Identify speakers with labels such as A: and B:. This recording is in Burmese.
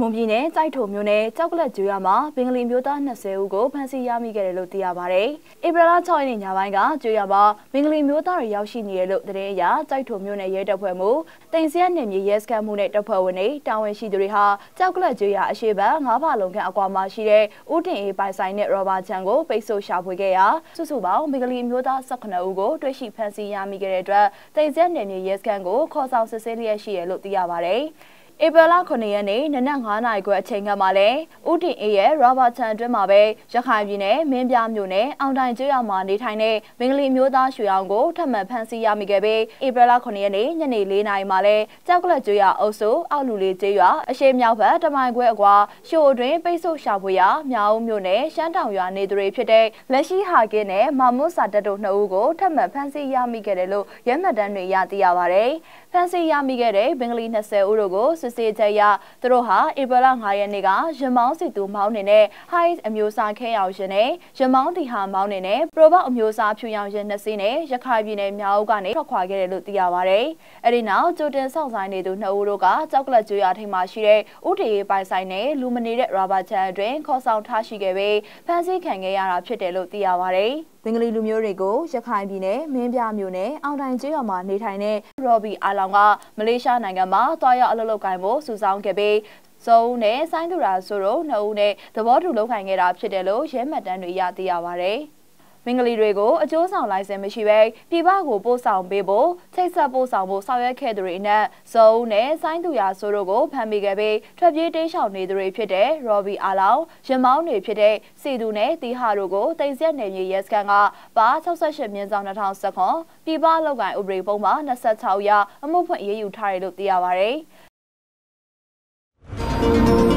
A: မွန်ပြည်နယ်ကြိုက်ထုံမြို့နယ်ကြောက်ကလက်ကျွော်မှာဘင်္ဂလီမျိုးသား20ဦးကိုဖမ်းဆီးရမိခဲ့တယ်လို့သိရပါတယ်။ဧပြီလ6ရက်နေ့ညပိုင်းကကျွော်မှာဘင်္ဂလီမျိုးသားတွေရောက်ရှိနေတယ်လို့သတင်းအရကြိုက်ထုံမြို့နယ်ရဲတပ်ဖွဲ့မှတင်စီရနယ်မြေရဲစခန်းမှုနဲ့တပ်ဖွဲ့ဝင်တွေတာဝန်ရှိသူတွေဟာကြောက်ကလက်ကျွော်အရှိဘငါးဖာလုံခန့်အကွာမှာရှိတဲ့ဦးတင်အေးပိုင်ဆိုင်နဲ့ရောဘာချန်ကိုပိတ်ဆို့ရှာဖွေခဲ့ရာစုစုပေါင်းဘင်္ဂလီမျိုးသား18ဦးကိုတွေ့ရှိဖမ်းဆီးရမိခဲ့တဲ့အတွက်တင်စီရနယ်မြေရဲစခန်းကိုခေါ်ဆောင်စစ်ဆေးလျက်ရှိတယ်လို့သိရပါတယ်။ ဧပြီလ9ရက်နေ့နနက်9နာရီခွဲအချိန်ကမှလည်းဦးတင်အေးရဲ့ရောဘာချန်အတွင်းမှာပဲရခိုင်ပြည်နယ်မင်းပြမြို့နယ်အောင်တိုင်ကျွော်မှာနေထိုင်တဲ့မင်္ဂလီမျိုးသားရွှေအောင်ကိုထပ်မံဖမ်းဆီးရမိခဲ့ပြီးဧပြီလ9ရက်နေ့ညနေ4နာရီမှာလည်းကြောက်ကလတ်ကျွော်အုပ်စုအောက်လူလေးကျွော်အရှိမြောက်ဘက်တမိုင်ခွဲအကွာရှို့အတွင်းပိတ်ဆို့ရှာဖွေရာမြောက်မြို့နယ်ရှမ်းတောင်ရွာနေသူတွေဖြစ်တဲ့လက်ရှိဟာကင်းနဲ့မာမွတ်စာတက်တို့နှစ်ဦးကိုထပ်မံဖမ်းဆီးရမိခဲ့တယ်လို့ရဲမှတ်တမ်းတွေရသိရပါတယ်။ဖမ်းဆီးရမိခဲ့တဲ့ဘင်္ဂလီ20ဦးတို့ကိုစစ်ဆေးချက်ရသူတို့ဟာဧပြီလ9ရက်နေ့ကရမောင်းစီတူမောင်းနေနဲ့ Heights အမျိုးအစားခဲရောင်ရှင်နဲ့ရမောင်းတီဟာမောင်းနေနဲ့ Probox အမျိုးအစားဖြူရောင်ရှင်နှစ်စီးနဲ့ရခိုင်ပြည်နယ်မြောက်ဦးကနေထွက်ခွာခဲ့တယ်လို့သိရပါဗျ။အဲဒီနောက်ကြိုတင်ဆောင်ဆိုင်နေသူနှစ်ဦးတို့ကကြောက်ကလတ်ကျွော်ထိပ်မှာရှိတဲ့ဥတီရေးပိုင်ဆိုင်နဲ့လူမနေတဲ့ရာဘာချန်အတွင်းခေါ်ဆောင်ထားရှိခဲ့ပြီးဖမ်းဆီးခံခဲ့ရတာဖြစ်တယ်လို့သိရပါဗျ။ဘင်္ဂလီလူမျိုးတွေကိုရခိုင်ပြည်နယ်မင်းပြမြို့နယ်အောင်တိုင်ကျေးရွာမှာနေထိုင်တဲ့ရော်ဘီအာလောင်ကမလေးရှားနိုင်ငံမှာတွားရောက်အလုပ်လုပ်ကိုင်ဖို့စုဆောင်းခဲ့ပြီးစုံနဲ့ဆိုင်းသူရာဆိုတော့နှစ်ဦးနဲ့သဘောတူလုပ်ခိုင်ခဲ့တာဖြစ်တယ်လို့ရဲမှတ်တမ်းတွေရသိရပါဗျ။မင်္ဂလီတွေကိုအကျိုးဆောင်လိုင်စင်မရှိဘဲပြည်ပကိုပို့ဆောင်ပေးဖို့ချိတ်ဆက်ပို့ဆောင်ဖို့ဆောင်ရွက်ခဲ့သူတွေနဲ့ဇုံနဲ့ဆိုင်းသူရဆိုတို့ကိုဖမ်းမိခဲ့ပြီးထွက်ပြေးတိမ်းရှောင်နေသူတွေဖြစ်တဲ့ရော်ဘီအာလောင်ရမောင်းတွေဖြစ်တဲ့စီသူနဲ့တီဟာတို့ကိုတိတ်ဆက်နေမြေရဲစခန်းကပါ68မြင်းဆောင်2019ပြည်ပလောက်ကိုင်ဥပဒေပုံမှာ26ရာအမှုဖွင့်အရေးယူထားတယ်လို့သိရပါဗျ။ Thank you.